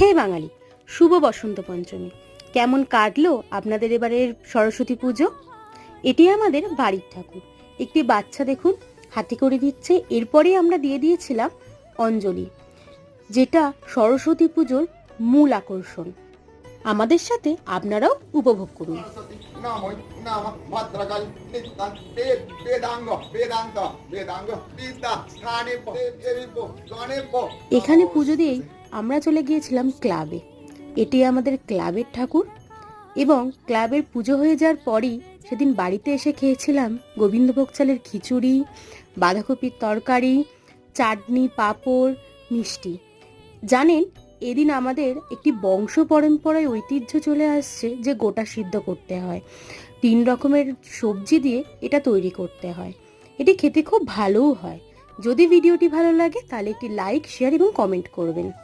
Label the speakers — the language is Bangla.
Speaker 1: হে বাঙালি, শুভ বসন্ত পঞ্চমী। কেমন কাটলো আপনাদের এবারের সরস্বতী পুজো? এটি আমাদের বাড়ির ঠাকুর। একটি বাচ্চা দেখুন, হাতে করে দিচ্ছে। এরপরেই আমরা দিয়ে দিয়েছিলাম অঞ্জলি, যেটা সরস্বতী পুজোর মূল আকর্ষণ। আমাদের সাথে আপনারাও উপভোগ করুন। এখানে পুজো দিয়েই আমরা চলে গিয়েছিলাম ক্লাবে। এটি আমাদের ক্লাবের ঠাকুর এবং ক্লাবের পুজো হয়ে যাওয়ার পরই সেদিন বাড়িতে এসে খেয়েছিলাম গোবিন্দভোগ চালের খিচুড়ি, বাঁধাকপির তরকারি, চাটনি, পাঁপড়, মিষ্টি। জানেন, এদিন আমাদের একটি বংশ পরম্পরায় ঐতিহ্য চলে আসছে যে গোটা সিদ্ধ করতে হয়। তিন রকমের সবজি দিয়ে এটা তৈরি করতে হয়। এটি খেতে খুব ভালোও হয়। যদি ভিডিওটি ভালো লাগে তাহলে একটি লাইক, শেয়ার এবং কমেন্ট করবেন।